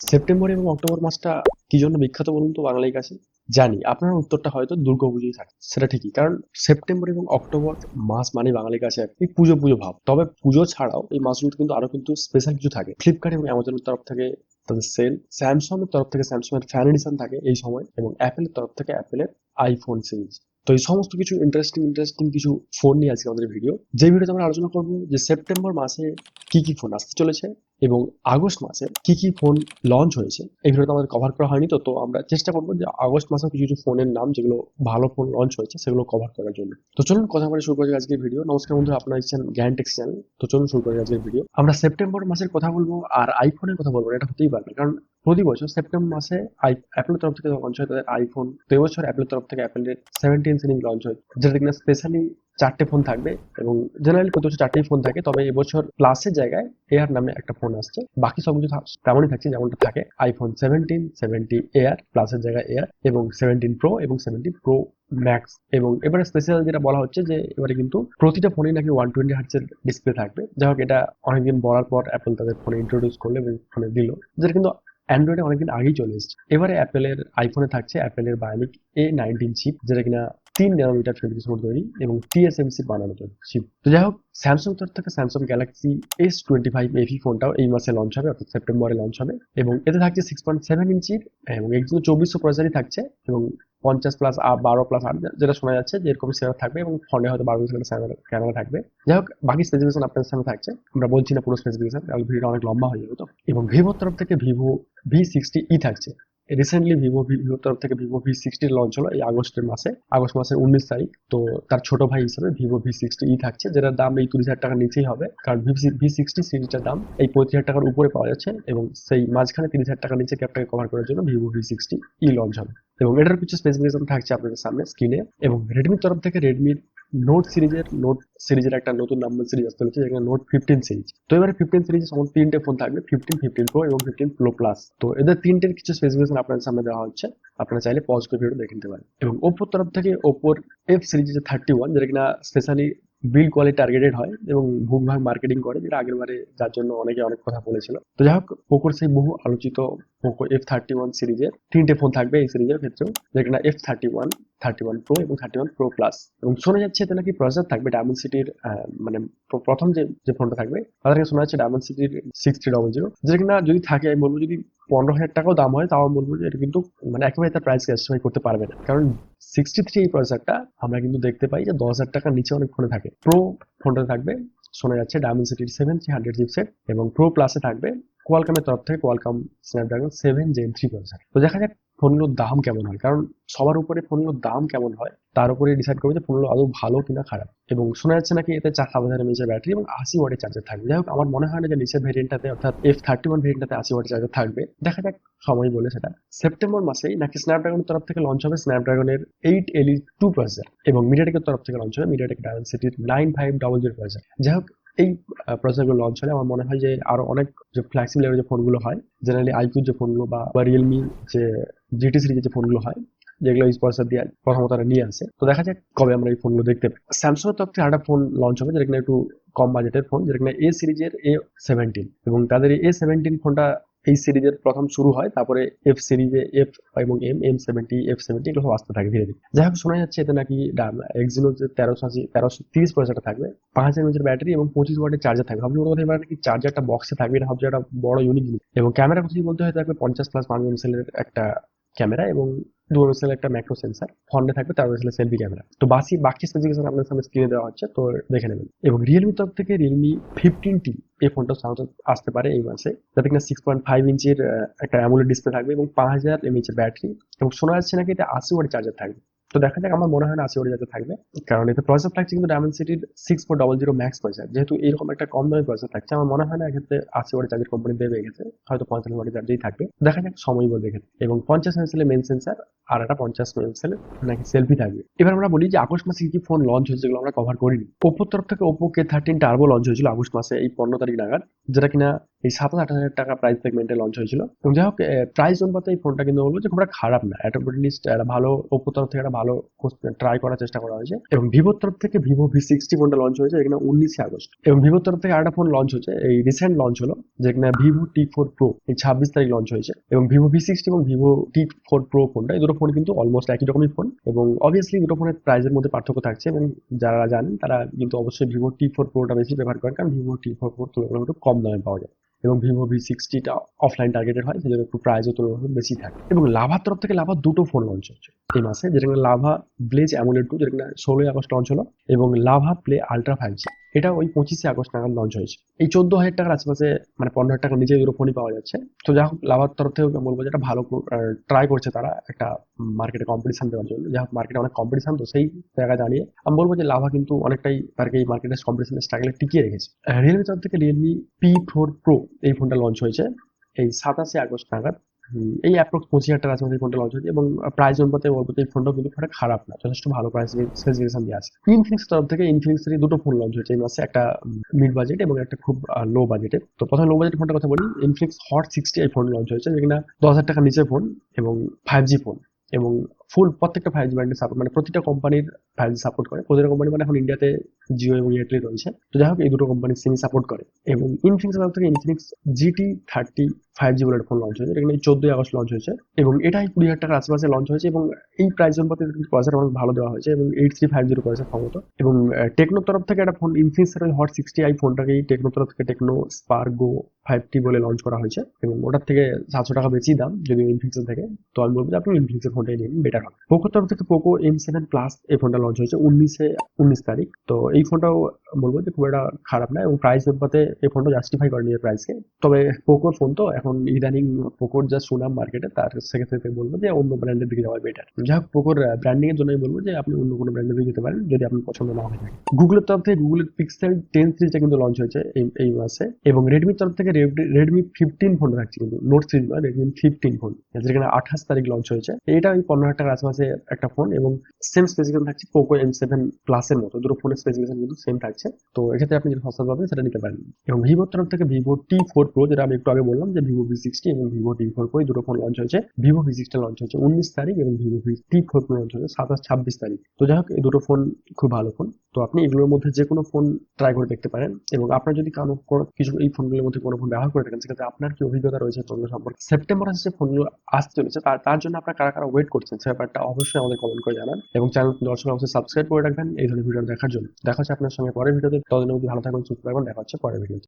September এবং October মাসটা কি জন্য বিখ্যাত বলুন তো বাঙালির কাছে? জানি, আপনার উত্তরটা হয়তো দুর্গাপুজোই থাকে, সেটা ঠিকই, কারণ সেপ্টেম্বর এবং অক্টোবর মাস মানে বাঙালির কাছে এই পুজো পুজো ভাব। তবে পুজো ছাড়াও এই মাসগুলোতে কিন্তু আরও কিন্তু স্পেশাল কিছু থাকে। ফ্লিপকার্ট এবং অ্যামাজনের তরফ থেকে তাদের সেল স্যামসং এর তরফ থেকে স্যামসং এর ফ্যান এডিশন থাকে এই সময়, এবং অ্যাপেলের তরফ থেকে অ্যাপেলের আইফোন সিরিজ তো এই সমস্ত কিছু ইন্টারেস্টিং ইন্টারেস্টিং কিছু ফোন নিয়ে আজকে আমাদের ভিডিও যে ভিডিওতে আমরা আলোচনা করব যে সেপ্টেম্বর মাসে কি কি ফোন আসতে চলেছে এবং আগস্ট মাসে কি কি ফোন লঞ্চ হয়েছে এই ভিডিওতে আমাদের কভার করা হয়নি, তো তো আমরা চেষ্টা করব যে আগস্ট মাসে কিছু কিছু ফোনের নাম, যেগুলো ভালো ফোন লঞ্চ হয়েছে, সেগুলো কভার করার জন্য। তো চলুন কথা বলে শুরু করি আজকের ভিডিও নমস্কার বন্ধুরা, আপনারা ইচ্ছেন জ্ঞান টেক্স চ্যানেল তো চলুন শুরু করি আজকের ভিডিও আমরা সেপ্টেম্বর মাসের কথা বলব আর আইফোনের কথা বলব, এটা হতেই পারবে কারণ প্রতি বছর সেপ্টেম্বর মাসে অ্যাপেলের তরফ থেকে লঞ্চ হয়, তাদের আইফোন তো এবছর অ্যাপেলের তরফ থেকে অ্যাপেলের সেভেন্টিন সিরিজ লঞ্চ হয়, যেটা কিনা স্পেশালি চারটে ফোন থাকবে এবং জেনারেলি বছর চারটেই ফোন থাকে, তবে এবছর প্লাসের জায়গায় এয়ার নামে একটা ফোন আসছে। বাকি সব কিছু তেমনই থাকছে যেমনটা থাকে। আইফোন সেভেন্টিন সেভেন্টি এয়ার প্লাসের জায়গায় এয়ার এবং সেভেন্টিন প্রো এবং সেভেন্টিন প্রো ম্যাক্স এবং এবারে স্পেশাল যেটা বলা হচ্ছে যে, এবারে কিন্তু প্রতিটা ফোনেই নাকি ওয়ান টোয়েন্টি হার্টসের ডিসপ্লে থাকবে। যাই হোক, এটা অনেকদিন বলার পর অ্যাপেল তাদের ফোনে ইন্ট্রোডিউস করল এবং ফোনে দিল। যেটা কিন্তু অ্যান্ড্রয়েডে অনেকদিন আগেই চলে এসেছে। এবারে অ্যাপেলের আইফোনে থাকছে অ্যাপেলের বায়োনিক এ নাইনটিন চিপ যেটা কিনা তিন ন্যানোমিটার ফেব্রিকেশন তৈরি এবং টিএসএমসি বানানো চিপ তো যাই হোক স্যামসাং তরফ থেকে Samsung Galaxy S twenty five FE ফোনটাও এই মাসে লঞ্চ হবে, অর্থাৎ সেপ্টেম্বরে লঞ্চ হবে। এবং এতে থাকছে সিক্স পয়েন্ট সেভেন ইঞ্চির এবং একজন চব্বিশশো প্রচারই থাকছে এবং পঞ্চাশ প্লাস বারো প্লাস আট যেটা শোনা যাচ্ছে যে এরকম সেভার থাকবে এবং ফোনে হয়তো বারো মেগাপিক্সেলের ক্যামেরা থাকবে। যাই হোক, বাকি স্পেসিফিকেশন আপনাদের সামনে থাকছে। আমরা বলছি না পুরো স্পেসিফিকেশন ভিডিওটা অনেক লম্বা হয়ে যাবে তো। এবং ভিভোর তরফ থেকে ভিভো ভি সিক্সটি ই থাকছে। রিসেন্টলি ভিভো ভিভোর তরফ থেকে ভিভো ভি সিক্সটি লঞ্চ হলো এই আগস্টের মাসে। আগস্ট মাসের উনিশ তারিখ। তো তার ছোট ভাই হিসেবে ভিভো ভি সিক্সটি ই থাকছে, যেটার দাম এই তিরিশ হাজার টাকার নিচেই হবে। কারণ ভি সিক্সটি সিরিজটার দাম এই পঁয়ত্রিশ হাজার টাকার উপরে পাওয়া যাচ্ছে এবং সেই মাঝখানে তিরিশ হাজার টাকার নিচে ক্যাপটাকে কভার করার জন্য Vivo V sixty E launch হবে। এবং এটার কিছু স্পেসিফিকেশন থাকছে আপনাদের সামনে স্ক্রিনে এবং রেডমির তরফ থেকে রেডমির নোট সিরিজের নোট সিরিজের একটা নতুন নাম্বার সিরিজ আসতে চলেছে, যেখানে নোট ফিফটিন সিরিজ তো এবারে ফিফটিন সিরিজে সমস্ত তিনটে ফোন থাকবে ফিফটিন ফিফটিন প্রো এবং ফিফটিন প্রো প্লাস তো এদের তিনটের কিছু স্পেসিফিকেশন আপনাদের সামনে দেওয়া হচ্ছে, আপনারা চাইলে পজ করে ভিডিও দেখে নিতে পারেন। এবং ওপোর তরফ থেকে ওপোর এফ সিরিজ যে থার্টি ওয়ান যেটা কিনা স্পেশালি বিল কোয়ালিটি টার্গেটেড হয় এবং ভুগভাগ মার্কেটিং করে, যেটা আগের বারে যার জন্য অনেকে অনেক কথা বলেছিল। তো যাই হোক পোকোর সেই বহু আলোচিত পোকো এফ থার্টি ওয়ান সিরিজের, তিনটে ফোন থাকবে এই সিরিজের ক্ষেত্রেও। যেখানে F thirty one thirty one pro এবং থার্টি ওয়ান প্রো প্লাস এবং শোনা যাচ্ছে এতে নাকি প্রসেসর থাকবে ডায়মন্ড সিটির মানে প্রথম যে যে ফোনটা থাকবে তাদেরকে শোনা যাচ্ছে ডায়মন্ড সিটির সিক্স থ্রি ডবল জিরো যেটা কিনা যদি থাকে, আমি বলব যদি পনেরো হাজার টাকাও দাম হয়, তাও বলব যে এটা কিন্তু মানে একেবারে তার প্রাইস জাস্টিফাই করতে পারবে না। কারণ সিক্সটি থ্রি এই প্রসেসরটা আমরা কিন্তু দেখতে পাই যে দশ হাজার টাকার নিচে অনেক ফোনে থাকে। প্রো ফোনটা থাকবে, শোনা যাচ্ছে ডায়মন্ড সিটির সেভেন থ্রি হান্ড্রেড চিপসেট এবং প্রো প্লাসে থাকবে কোয়ালকামের তরফ থেকে Qualcomm Snapdragon seven gen three processor তো দেখা যাক ফোনগুলোর দাম কেমন হয়, কারণ সবার উপরে ফোনগুলোর দাম কেমন হয়, তার উপরে ডিসাইড করবে যে ফোনগুলো আদৌ ভালো কিনা খারাপ। এবং শোনা যাচ্ছে নাকি এতে চার হাজার এমএচের ব্যাটারি এবং আশি ওয়াটের চার্জার থাকবে। যাই হোক, আমার মনে হয় না যে নিচের ভেরিয়েন্টটাতে অর্থাৎ এফ থার্টি ওয়ান ভেরিয়েন্টটাতে আশি ওয়াটের চার্জার থাকবে। দেখা যাক সময় বলে সেটা। সেপ্টেম্বর মাসেই নাকি স্ন্যাপড্রাগনের তরফ থেকে লঞ্চ হবে স্ন্যাপড্রাগনের এইট এলই টু প্রসেসর এবং মিডিয়াটেকের তরফ থেকে লঞ্চ হবে মিডিয়াটেক ডায়মন্ড সিটির nine five double zero processor যাই হোক এই প্রসেসরগুলো লঞ্চ হলে আমার মনে হয় যে আরও অনেক যে ফ্ল্যাক্সিবল লেভেলের যে ফোনগুলো হয় জেনারেলি আইকিউ যে ফোনগুলো বা রিয়েলমি যে জিটি সিরিজের যে ফোনগুলো হয়, যেগুলো এই দিয়ে প্রথমত তারা নিয়ে আসে। তো দেখা যাক কবে আমরা এই ফোনগুলো দেখতে পাই। স্যামসাং তো একটা ফোন লঞ্চ হবে, যেটা একটু কম বাজেটের ফোন যেটা এ সিরিজের এ সেভেন্টিন এবং তাদের এ সেভেন্টিন ফোনটা এই সিরিজের প্রথম শুরু হয়, তারপরে এফ সিরিজে এফ এবং M M seventy F seventy এগুলো আসতে থাকে ধীরে ধীরে। যাই হোক শোনা যাচ্ছে এতে নাকি এক্সিনো যে তেরোশো আশি তেরোশো তিরিশ পয়সাটা থাকবে, পাঁচ হাজার এমএচের ব্যাটারি এবং পঁচিশ ওয়াটের চার্জার থাকবে। ভাবছি কথা এবার নাকি চার্জারটা বক্সে থাকবে, এটা ভাবছি একটা বড় ইউনিক এবং ক্যামেরা কথা বলতে হয় থাকবে পঞ্চাশ প্লাস পাঁচ মেমসেলের একটা ক্যামেরা এবং মেগাপিক্সেলের একটা ম্যাক্রো সেন্সার ফ্রন্টে থাকবে তার মেগাপিক্সেলের সেলফি ক্যামেরা তো বাসি, বাকি স্পেসিফিকেশন আপনার সামনে স্ক্রিনে দেওয়া হচ্ছে, তো দেখে নেবেন। এবং রিয়েলমি তরফ থেকে রিয়েলমি ফিফটিন টি এই ফোনটা সাধারণত আসতে পারে এই মাসে। যাতে কিনা সিক্স পয়েন্ট ফাইভ ইঞ্চির একটা অ্যামুলেট ডিসপ্লে থাকবে এবং পাঁচ হাজার এমএইচের ব্যাটারি এবং শোনা যাচ্ছে নাকি এটা আশি ওয়াট চার্জার থাকবে। তো দেখা যাক, আমার মনে হয় না আশি ওয়াটের চার্জার থাকবে। কারণ এতে প্রসেসর থাকছে কিন্তু ডায়মন্ড সিটির six four double zero max processor যেহেতু এরকম একটা কম দামি প্রসেসর থাকছে আমার মনে হয় না এক্ষেত্রে আশি ওয়াটের চার্জার কোম্পানি দেবে গেছে। হয়তো পঞ্চাশ ওয়াটের চার্জারই থাকবে। দেখা যাক, সময় বলবে এক্ষেত্রে। এবং পঞ্চাশ মেগাপিক্সেলের মেন সেন্সার আর একটা পঞ্চাশ মেগাপিক্সেলের নাকি সেলফি থাকবে। এবার আমরা বলি যে আগস্ট মাসে কি ফোন লঞ্চ হয়েছে যেগুলো আমরা কভার করিনি। ওপ্পোর তরফ থেকে Oppo K thirteen turbo launch হয়েছিল আগস্ট মাসে, এই পনেরো তারিখ নাগাদ। যেটা কিনা এই সাতাশ আট হাজার টাকা প্রাইস সেগমেন্টে লঞ্চ হয়েছিল। যাই হোক প্রাইস অনুপাতে এই ফোনটা কিন্তু বলব যে খুব খারাপ না। একটা লিস্ট একটা ভালো ওপ্পো তরফ থেকে একটা ভালো ভালো ট্রাই করার চেষ্টা করা হয়েছে। এবং ভিভোর তরফ থেকে ভিভো ভি সিক্সটি ফোনটা লঞ্চ হয়েছে এখানে উনিশে আগস্ট। এবং ভিভোর তরফ থেকে আরেকটা ফোন লঞ্চ হচ্ছে এই রিসেন্ট লঞ্চ হলো, যেখানে ভিভো টি ফোর প্রো এই ছাব্বিশ তারিখ লঞ্চ হয়েছে। এবং ভিভো ভি সিক্সটি এবং ভিভো টি ফোর প্রো ফোনটা এই দুটো ফোন কিন্তু অলমোস্ট একই রকমই ফোন এবং অবভিয়াসলি দুটো ফোনের প্রাইসের মধ্যে পার্থক্য থাকছে এবং যারা জানেন, তারা কিন্তু অবশ্যই ভিভো টি ফোর প্রোটা বেশি ব্যবহার করেন, কারণ ভিভো টি ফোর প্রো তুলনামূলক একটু কম দামে পাওয়া যায়। এবং ভিভো ভি সিক্সটিটা অফলাইন টার্গেটেড হয়, সেজন্য একটু প্রাইসও তুলনামূলক বেশি থাকে। এবং লাভার তরফ থেকে লাভার দুটো ফোন লঞ্চ হচ্ছে। এই মাসে যেটা কিনা লাভা ব্লেজ অ্যামোলেড টু যেটা কিনা ষোলোই আগস্ট লঞ্চ হলো, এবং Lava play ultra five G এটা ওই পঁচিশে আগস্ট নাগাদ লঞ্চ হয়েছে। এই চোদ্দ হাজার টাকার আশেপাশে মানে পনেরো হাজার টাকার নিচে দুটো ফোনই পাওয়া যাচ্ছে। তো যাই হোক, লাভার তরফ থেকে বলব যেটা ভালো ট্রাই করছে তারা একটা মার্কেটে কম্পিটিশন দেওয়ার জন্য। যাই হোক মার্কেটে অনেক কম্পিটিশন তো সেই জায়গায় দাঁড়িয়ে আমি বলব যে লাভা কিন্তু অনেকটাই তারকে এই মার্কেটের কম্পিটিশনের স্ট্রাগলে টিকিয়ে রেখেছে। রিয়েলমি তরফ থেকে রিয়েলমি পি ফোর প্রো এই ফোনটা লঞ্চ হয়েছে এই সাতাশে আগস্ট নাগাদ। এই অ্যাপ্রক্স পঁচিশ হাজার টাকা আছে ফোনটা লঞ্চ হয়েছে এবং প্রাইস অনুপাতে বলব এই ফোনটাও কিন্তু খুব খারাপ না। যথেষ্ট ভালো প্রাইস স্পেসিফিকেশন দিয়ে আছে ইনফিনিক্স তরফ থেকে ইনফিনিক্স এর দুটো ফোন লঞ্চ হয়েছে। এই মাসে একটা মিড বাজেট এবং একটা খুব লো বাজেটে তো প্রথমে লো বাজেট ফোনটার কথা বলি। ইনফিনিক্স হট সিক্সটি এই ফোন লঞ্চ হয়েছে। যেখানে দশ হাজার টাকার নিচে ফোন এবং ফাইভ জি ফোন এবং ফুল প্রত্যেকটা ফাইভ জি ব্র্যান্ডের সাপোর্ট মানে প্রতিটা কোম্পানির ফাইভ জি সাপোর্ট করে। প্রতিটা কোম্পানি মানে এখন ইন্ডিয়াতে জিও এবং এয়ারটেল রয়েছে। তো যাই হোক, এই দুটো কোম্পানি সিমি সাপোর্ট করে। এবং ইনফিনিক্স তরফ থেকে Infinix GT thirty five G বলে ফোন লঞ্চ হয়েছে, এখানে চোদ্দই আগস্ট লঞ্চ হয়েছে এবং এটাই কুড়ি হাজার টাকার আশেপাশে লঞ্চ হয়েছে এবং এই প্রাইস অনুপাতে পয়সাটা অনেক ভালো দেওয়া হয়েছে এবং এইট থ্রি ফাইভ জিরো পয়সা ক্ষমতা এবং টেকনোর তরফ থেকে একটা ফোন ইনফিনিক্সের ওই হট সিক্সটি আই ফোনটাকেই টেকনোর তরফ থেকে টেকনো স্পার্গো ফাইভ টি বলে লঞ্চ করা হয়েছে এবং ওটার থেকে সাতশো টাকা বেশি দাম যদি ইনফিনিক্সের থেকে। তো আমি বলব যে আপনি ইনফিনিক্সের ফোনটাই নিন বেটার হবে। পোকোর তরফ থেকে পোকো এম সেভেন প্লাস এই ফোনটা লঞ্চ হয়েছে উনিশে, উনিশ তারিখ। তো এই ফোনটাও বলব যে খুব একটা খারাপ না এবং প্রাইস অনুপাতে এই ফোনটা জাস্টিফাই করে নিয়ে প্রাইসকে তবে পোকোর ফোন তো এখন ইদানিং পোকোর যা সুনাম মার্কেটে তার সেক্ষেত্রে বলব যে অন্য ব্র্যান্ডের দিকে যাওয়া বেটার যাই হোক, পোকোর ব্র্যান্ডিং এর জন্য আমি বলব যে আপনি অন্য কোনো ব্র্যান্ডের দিকে যেতে পারেন, যদি আপনার পছন্দ না হয়ে থাকে। গুগলের তরফ থেকে গুগলের পিক্সেল টেন সিরিজটা কিন্তু লঞ্চ হয়েছে এই- মাসে, এবং রেডমির তরফ থেকে রেডমি ফিফটিন ফোন থাকছে কিন্তু নোট সিরিজ নয় রেডমি ফিফটিন ফোন যেখানে আঠাশ তারিখ লঞ্চ হয়েছে। এটা ওই পনেরো হাজার টাকার আশেপাশে একটা ফোন এবং সেম স্পেসিফিকেশন থাকছে পোকো এম সেভেন প্লাসের মতো, দুটো ফোনের স্পেসিফিকেশন কিন্তু সেম থাকছে। তো এক্ষেত্রে আপনি যেটা সস্তা পাবেন সেটা নিতে পারেন। এবং ভিভোর তরফ থেকে ভিভো টি ফোর প্রো যেটা আমি একটু আগে বললাম যে ভিভো ভি সিক্সটি এবং ভিভো টি ফোর প্রো দুটো ফোন লঞ্চ হয়েছে। ভিভো ভি সিক্সটা লঞ্চ হয়েছে উনিশ তারিখ এবং Vivo V T four pro launch হয়েছে সাতাশ ছাব্বিশ তারিখ। তো যাই হোক, এই দুটো ফোন খুব ভালো ফোন তো আপনি এগুলোর মধ্যে যে কোনো ফোন ট্রাই করে দেখতে পারেন এবং আপনার যদি কারও কোনো কিছু এই ফোনগুলোর মধ্যে কোনো ফোন ব্যবহার করে থাকেন, সেক্ষেত্রে আপনার কি অভিজ্ঞতা রয়েছে ফোনগুলো সম্পর্কে? সেপ্টেম্বর মাসে যে ফোনগুলো আসতে চলেছে, তার তার জন্য আপনার কারা কারা ওয়েট করছেন সে ব্যাপারটা অবশ্যই আমাদের কমেন্ট করে জানান এবং চ্যানেল দর্শক অবশ্যই সাবস্ক্রাইব করে রাখবেন এই ধরনের ভিডিও দেখার জন্য। দেখা হচ্ছে আপনার সঙ্গে পরের ভিডিওতে ততদিন অবধি ভালো থাকবেন, সুস্থ থাকবেন, দেখা হচ্ছে পরের ভিডিওতে